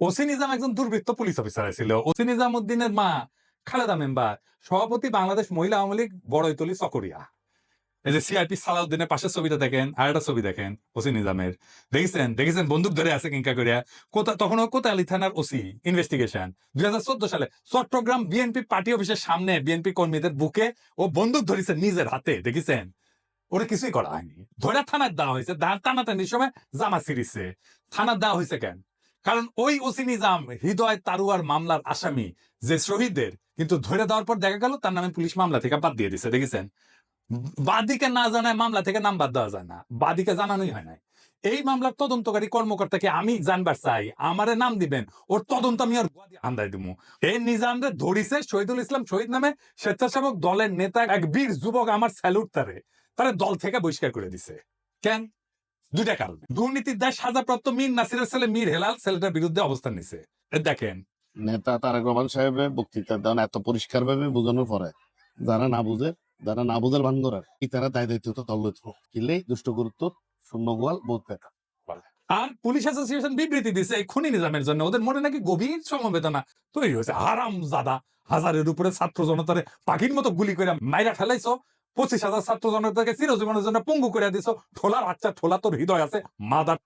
OC Nizam একজন দুর্বৃত্ত police officer ছিল ওসি নিজাম উদ্দিনের মা খালেদা মেম্বার, সভাপতি বাংলাদেশ মহিলা আওয়ামী লীগ বড়ইতলি চকরিয়া। এই যে সিআইপি সালাউদ্দিনের পাশের ছবিটা দেখেন আর একটা ছবি দেখেন ওসি নিজামের দেখেছেন? দেখেছেন? বন্দুক ধরে আছে কিংকা করিয়া কোথা তখন কোতালি থানার ওসি ইনভেস্টিগেশন দুই হাজার চোদ্দ সালে চট্টগ্রাম বিএনপি পার্টি অফিসের সামনে বিএনপি কর্মীদের বুকে ও বন্দুক ধরেছে নিজের হাতে। দেখেছেন? ওরা কিছুই করা হয়নি। ধরে থানার দেওয়া হয়েছে টানাটানির সময় জামা ছিঁড়িছে। থানার দেওয়া হয়েছে কেন? কারণ ওই ওসি নিজাম, হৃদয় তারুয়ার মামলার আসামি যে শহীদদের, কিন্তু ধরে দেওয়ার পর দেখা গেল তার নামে পুলিশ মামলা থেকে বাদ দিয়ে দিছে, দেখেছেন? বাদিকে না জানায় মামলা থেকে নাম বাদ দেওয়া যায় না, বাদিকে জানানোই হয় নাই। এই মামলার তদন্তকারী কর্মকর্তাকে আমি জানবার চাই, আমারে নাম দিবেন, ওর তদন্ত আমি আর আন্দাই দিব এই নিজামরে ধরিছে শহীদুল ইসলাম শহীদ নামে স্বেচ্ছাসেবক দলের নেতা এক বীর যুবক আমার স্যালুট তারে, তারা দল থেকে বহিষ্কার করে দিছে। কেন? দুইটা কারণে। দুর্নীতির দায় সাজাপ্রাপ্ত মীর নাসিরের ছেলে মীর হেলাল ছেলেটার বিরুদ্ধে অবস্থান নিছে। দেখেন। নেতা তারেক রহমান সাহেবের বক্তৃতা দেন এত পরিষ্কার ভাবে বোঝানোর পরে যারা না বুঝে যারা না বুঝের ভান করার কি তারা দায় দায়িত্ব তো তল কিলে দুষ্ট গুরুত্ব শূন্য গোয়াল বোধ পেতা আর পুলিশ অ্যাসোসিয়েশন বিবৃতি দিছে এই খুনি নিজামের জন্য। ওদের মনে নাকি গভীর সমবেদনা তৈরি হয়েছে। হারাম জাদা হাজারের উপরে ছাত্র জনতারে পাখির মতো গুলি করে মাইরা ফেলাইছো। পঁচিশ হাজার ছাত্র জনতাকে চিরজীবনের জন্য পঙ্গু করে দিছো। ঠোলার আচ্ছা ঠোলা তোর হৃদয় আছে মাদার